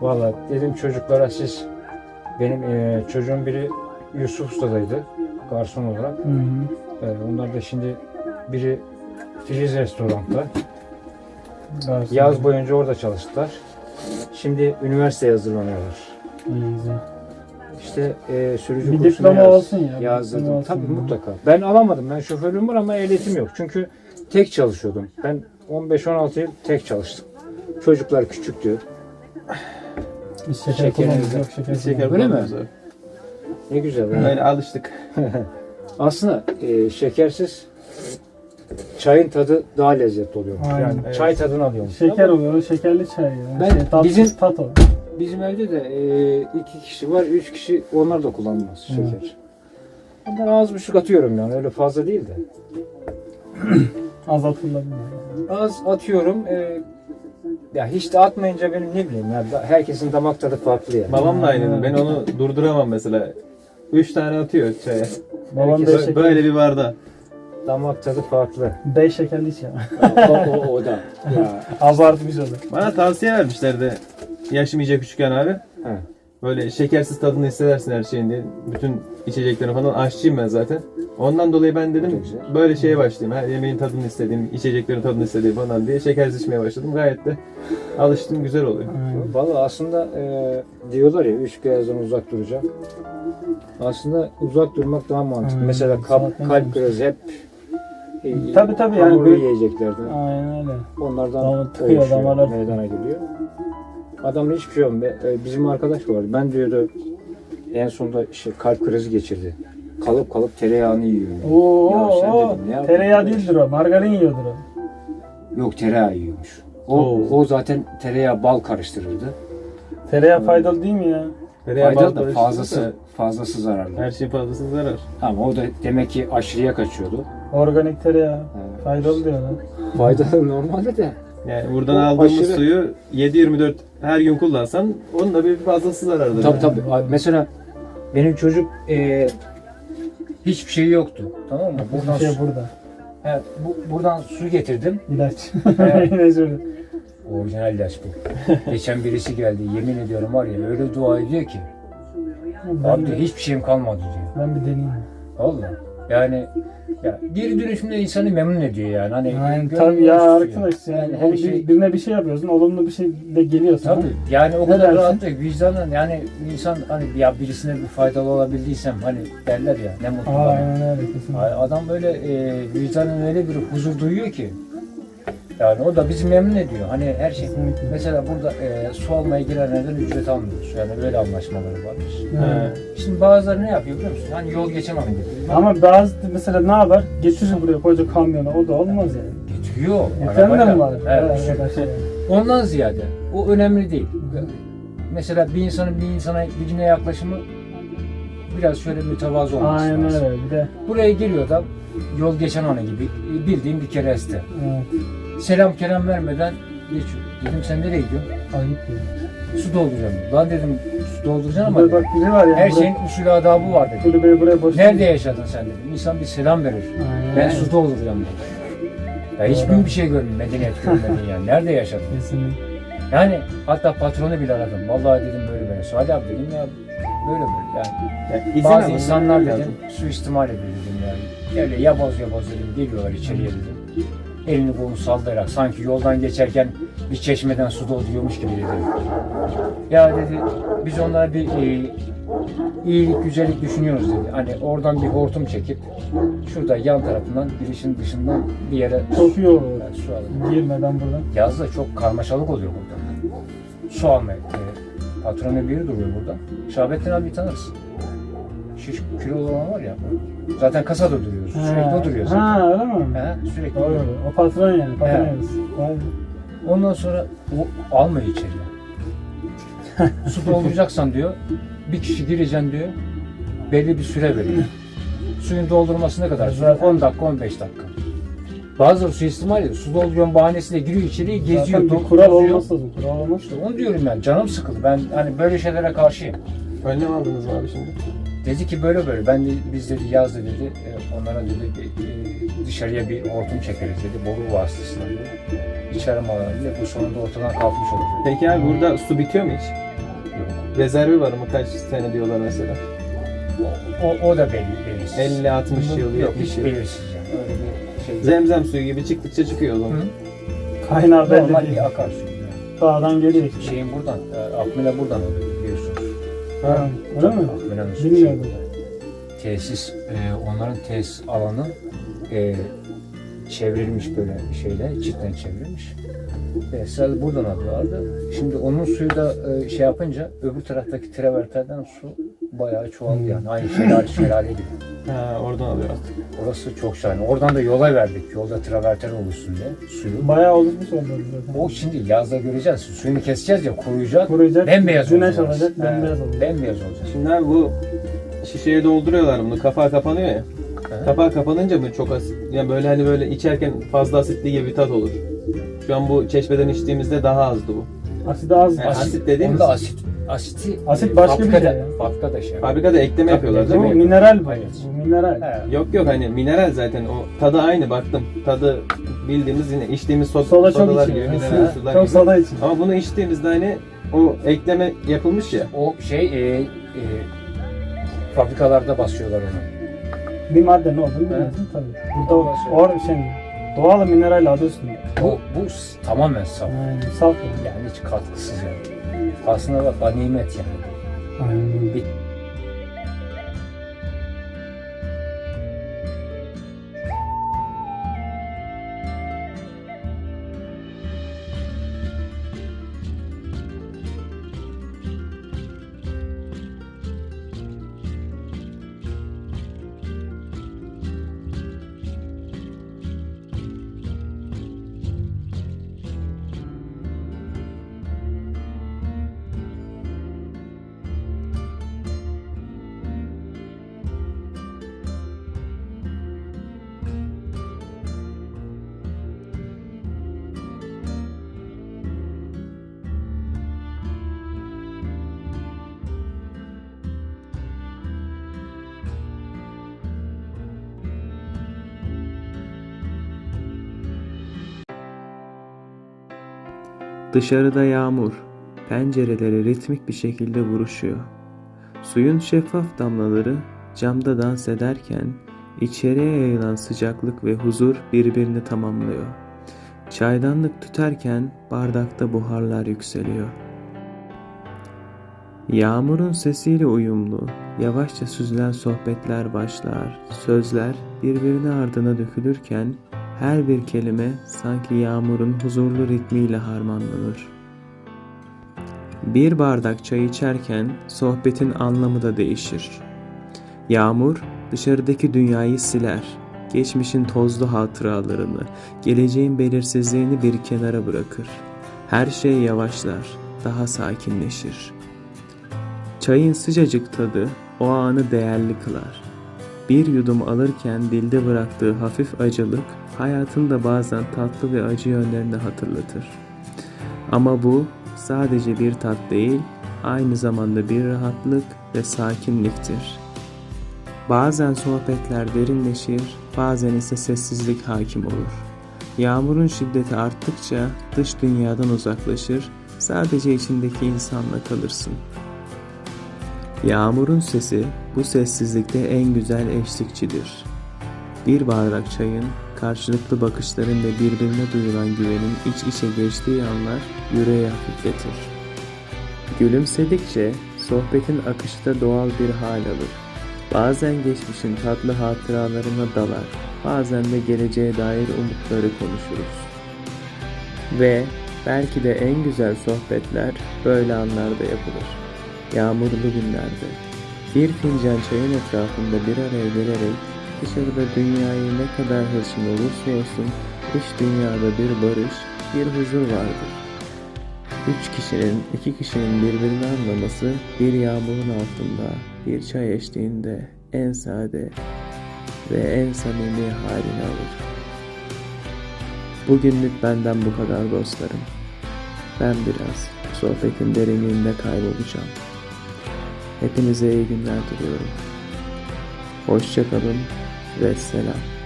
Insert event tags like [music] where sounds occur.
Valla dedim çocuklara siz benim e, çocuğum biri Yusuf Usta'daydı garson olarak. Hı hı. E, onlar da şimdi biri Filiz Restorant'ta. Garson. Yaz boyunca orada çalıştılar. Şimdi üniversiteye hazırlanıyorlar. İyi, güzel. İşte e, sürücü Bir kursuna diploma yaz- olsun ya, Yazdırdım. olsun Tabii ya. mutlaka. Ben alamadım. Ben şoförlüğüm var ama ehliyetim yok. Çünkü tek çalışıyordum. Ben 15-16 yıl tek çalıştım. Çocuklar küçüktü. Biz şeker Şeker kullanmıyoruz. Yok şeker Şeker kullanmıyoruz. Öyle mi? abi. Ne güzel. yani. Öyle alıştık. [laughs] Aslında e, şekersiz çayın tadı daha lezzetli oluyor. Aynen, Yani evet. çay tadını alıyor. Şeker oluyor. Şekerli çay. Yani. Ben şey, tatsız bizim- tat o. Bizim evde de e, iki kişi var, üç kişi onlar da kullanmaz şeker. Ben az buçuk atıyorum yani öyle fazla değil de. [clears throat] Azaltılabilir. Az atıyorum. e, ya hiç de atmayınca benim ne bileyim ya da- herkesin damak tadı farklı yani. Babam da aynı. Ben onu durduramam mesela. Üç tane atıyor çaya. Babam Herkes- beş Bö- şeker. Böyle bir barda. Damak tadı farklı. Beş şekerli iç ya. o, o, o da. Ya, [laughs] Abartmış o da. Bana tavsiye vermişlerdi. Yaşım iyice küçükken abi. he. Böyle şekersiz tadını hissedersin her şeyin diye. Bütün içeceklerin falan aşçıyım ben zaten. Ondan dolayı ben dedim böyle şeye başlayayım. Her yemeğin tadını istediğim, içeceklerin tadını istediğim falan diye şekersiz içmeye başladım. Gayet de alıştım güzel oluyor. Aynen. Valla aslında e, diyorlar ya üç beyazdan uzak duracak. Aslında uzak durmak daha mantıklı. Hmm, Mesela kalp, kalp krizi hep e, Tabii, tabii, yani böyle- yiyeceklerden. Aynen öyle. Onlardan Damar tıkıyor, oluşuyor, damarlar- meydana geliyor. Adamda hiçbir şey olmuyor. E, Bizim arkadaş vardı. Ben diyordu en sonunda işte kalp krizi geçirdi. Kalıp kalıp tereyağını yiyor. yani. Oo, Ya sen oo, dedim, ne tereyağı değildir o. Margarin yiyordur o. Yok tereyağı yiyormuş. O, Oo. o zaten tereyağı bal karıştırırdı. Tereyağı faydalı değil mi ya? Tereyağı Faydalı bal da karıştırırsa fazlası, fazlası zararlı. Her şey fazlası zarar. Ama o da demek ki aşırıya kaçıyordu. Organik tereyağı. Evet. Faydalı diyorlar. Faydalı [laughs] normalde de. Yani buradan O aldığımız aşırı- suyu 7-24 her gün kullansan onun da bir fazlası zarardır. Tabii yani. tabii. Mesela benim çocuk e, hiçbir şey yoktu. Tamam mı? Buradan, şey su, burada. evet, bu, buradan su getirdim. İlaç. Evet. [laughs] Orijinal ilaç bu. Geçen birisi geldi. Yemin ediyorum var ya öyle dua ediyor ki. Ben, Abi de, hiçbir şeyim kalmadı diyor. ben bir deneyeyim. Vallahi. Yani ya geri dönüşümde insanı memnun ediyor yani. Hani gönlünü tabii ya arkadaş yani, Yani her şey birine bir şey yapıyorsun olumlu bir şey de geliyor sana. Tabii yani o kadar rahatlık vicdanın yani insan hani ya birisine bir faydalı olabildiysem hani derler ya ne mutlu bana. Aynen öyle kesinlikle. Ay, Adam böyle e, vicdanın öyle bir huzur duyuyor ki yani o da bizi memnun ediyor. Hani her şey mesela burada e, su almaya girenlerden ücret almıyoruz. Yani böyle anlaşmaları varmış. Evet. Şimdi bazıları ne yapıyor biliyor musun? Hani yol geçen an gibi. Ama bazı mesela ne yapar? Getirir buraya koca kamyona o da olmaz yani. Getiriyor. Mi var? Evet. Arkadaşlar. Ondan ziyade o önemli değil. Mesela bir insanın bir insana birine yaklaşımı biraz şöyle mütevazı olması Aynen lazım. öyle bir de. Buraya geliyor da yol geçen ana gibi bildiğim bir kereste. Evet, Selam kelam vermeden geçiyor. Dedim sen nereye gidiyorsun? ayıp. Su dolduracağım. Lan dedim su dolduracaksın ama Burada bak biri var ya. her şeyin usulü adabı var dedim. Kulübeyi buraya boş. Nerede yaşadın sen dedim. İnsan bir selam verir. Aynen. Ben su dolduracağım dedim. Ya hiç Doğru. mi bir şey görmedim, medeniyet görmedin yani. Nerede yaşadın? Kesinlikle. Yani hatta patronu bile aradım. Vallahi dedim böyle böyle. Salih abi dedim ya böyle böyle yani. Yani izin Bazı alın, insanlar lazım. dedim suistimal ediyor dedim yani. Öyle yaboz yaboz dedim geliyorlar içeriye dedim. Elini kolunu sallayarak sanki yoldan geçerken bir çeşmeden su dolduruyormuş gibi dedim. Ya dedi biz onlara bir e, iyilik güzellik düşünüyoruz dedi. Hani oradan bir hortum çekip şurada yan tarafından girişin dışından bir yere olur. Yani su alın. Girmeden buradan. Yazda çok karmaşalık oluyor burada. Su almaya. E, patronun biri duruyor burada. Şahbettin abi tanırsın. Şiş kilo olan var ya. Zaten kasada duruyoruz. Sürekli o duruyor zaten. Ha öyle mi? He, sürekli Doğru. duruyor. O patron yani. Patron Evet. yarısı. Vay be. Ondan sonra o almıyor içeriye. [laughs] Su dolduracaksan diyor. Bir kişi gireceksin diyor. Belli bir süre veriyor. Suyun doldurması ne kadar sürer? 10 dakika 15 dakika. Bazıları suistimal ediyor. Su dolduruyorum bahanesiyle giriyor içeriye geziyor. Zaten bir kural olması lazım. Kural olmaz. İşte onu diyorum ben. Canım sıkıldı. Ben hani böyle şeylere karşıyım. Önlem aldınız abi şimdi? Dedi ki böyle böyle. Ben de biz dedi yaz dedi. e, onlara dedi e, dışarıya bir hortum çekeriz dedi. Boru vasıtasıyla dedi. İçeri malına dedi. Bu sonunda ortadan kalkmış olur dedi. Peki abi burada su bitiyor mu hiç? Yok. Rezervi var mı? Kaç sene diyorlar mesela? O, o, da belli. belirsiz. 50-60 yıl, Yok 70 hiç yıl. belirsiz yani. Öyle bir şey. Zemzem suyu gibi çıktıkça çıkıyor o zaman. Hı. Kaynağı belli Normal değil. bir akarsu. Dağdan geliyor işte. Şeyin buradan, e, Akmine buradan alıyor. Ha, öyle mi? Akmine'nin su Bilmiyordum. tesis, e, onların tesis alanı e, çevrilmiş böyle şeyle, çitten çevrilmiş. Ve sırada buradan alıyorlardı. Şimdi onun suyu da e, şey yapınca öbür taraftaki traverterden su bayağı çoğaldı yani. Aynı şelale, şelale gibi. Ha, oradan alıyor artık. Orası çok şahane. Oradan da yola verdik. Yolda traverten oluşsun diye suyu. Bayağı oluşmuş oldu zaten. O şimdi yazda göreceğiz. Suyunu keseceğiz ya kuruyacak. Kuruyacak, Bembeyaz güneş olacak. alacak, He, bembeyaz olacak. Bembeyaz olacak. Şimdi abi bu şişeye dolduruyorlar bunu. Kapağı kapanıyor ya. He. Kapağı kapanınca mı çok asit? Yani böyle hani böyle içerken fazla asitli gibi bir tat olur. Şu an bu çeşmeden içtiğimizde daha azdı bu. Asit az. Yani asit dediğimiz- Onda asit. Asiti, Asit başka bir fabrikada, şey ya. Fabrikada şey. Fabrikada ekleme yapıyorlar Bu değil mi? mineral bu. Evet. Bu mineral. He. Yok yok hani mineral zaten o tadı aynı baktım. Tadı bildiğimiz yine içtiğimiz so Soda çok sodalar içiyor. gibi, mineral Su- sular Çok gibi. soda için. Ama bunu içtiğimizde hani o ekleme yapılmış ya. O şey e, e, fabrikalarda basıyorlar onu. Bir madde ne olduğunu biliyorsun tabii. Burada o, or, şey, doğal mineral adı üstünde. Bu, bu tamamen saf. Yani saf. yani. Yani hiç katkısız yani. Aslında bak ganimet yani. Aynen. Bir- Dışarıda yağmur, pencereleri ritmik bir şekilde vuruşuyor. Suyun şeffaf damlaları camda dans ederken içeriye yayılan sıcaklık ve huzur birbirini tamamlıyor. Çaydanlık tüterken bardakta buharlar yükseliyor. Yağmurun sesiyle uyumlu, yavaşça süzülen sohbetler başlar. Sözler birbirine ardına dökülürken her bir kelime sanki yağmurun huzurlu ritmiyle harmanlanır. Bir bardak çay içerken sohbetin anlamı da değişir. Yağmur dışarıdaki dünyayı siler. Geçmişin tozlu hatıralarını, geleceğin belirsizliğini bir kenara bırakır. Her şey yavaşlar, daha sakinleşir. Çayın sıcacık tadı o anı değerli kılar. Bir yudum alırken dilde bıraktığı hafif acılık hayatında bazen tatlı ve acı yönlerini hatırlatır. Ama bu sadece bir tat değil, aynı zamanda bir rahatlık ve sakinliktir. Bazen sohbetler derinleşir, bazen ise sessizlik hakim olur. Yağmurun şiddeti arttıkça dış dünyadan uzaklaşır, sadece içindeki insanla kalırsın. Yağmurun sesi bu sessizlikte en güzel eşlikçidir. Bir bardak çayın, karşılıklı bakışların ve birbirine duyulan güvenin iç içe geçtiği anlar yüreği hafifletir. Gülümsedikçe sohbetin akışı da doğal bir hal alır. Bazen geçmişin tatlı hatıralarına dalar, bazen de geleceğe dair umutları konuşuruz. Ve belki de en güzel sohbetler böyle anlarda yapılır. Yağmurlu günlerde. Bir fincan çayın etrafında bir araya gelerek dışarıda dünyayı ne kadar hırçın olursa olsun iç dünyada bir barış, bir huzur vardır. Üç kişinin, iki kişinin birbirini anlaması bir yağmurun altında, bir çay eşliğinde en sade ve en samimi halini alır. Bugünlük benden bu kadar dostlarım. Ben biraz sohbetin derinliğinde kaybolacağım. Hepinize iyi günler diliyorum. Hoşçakalın ve selam.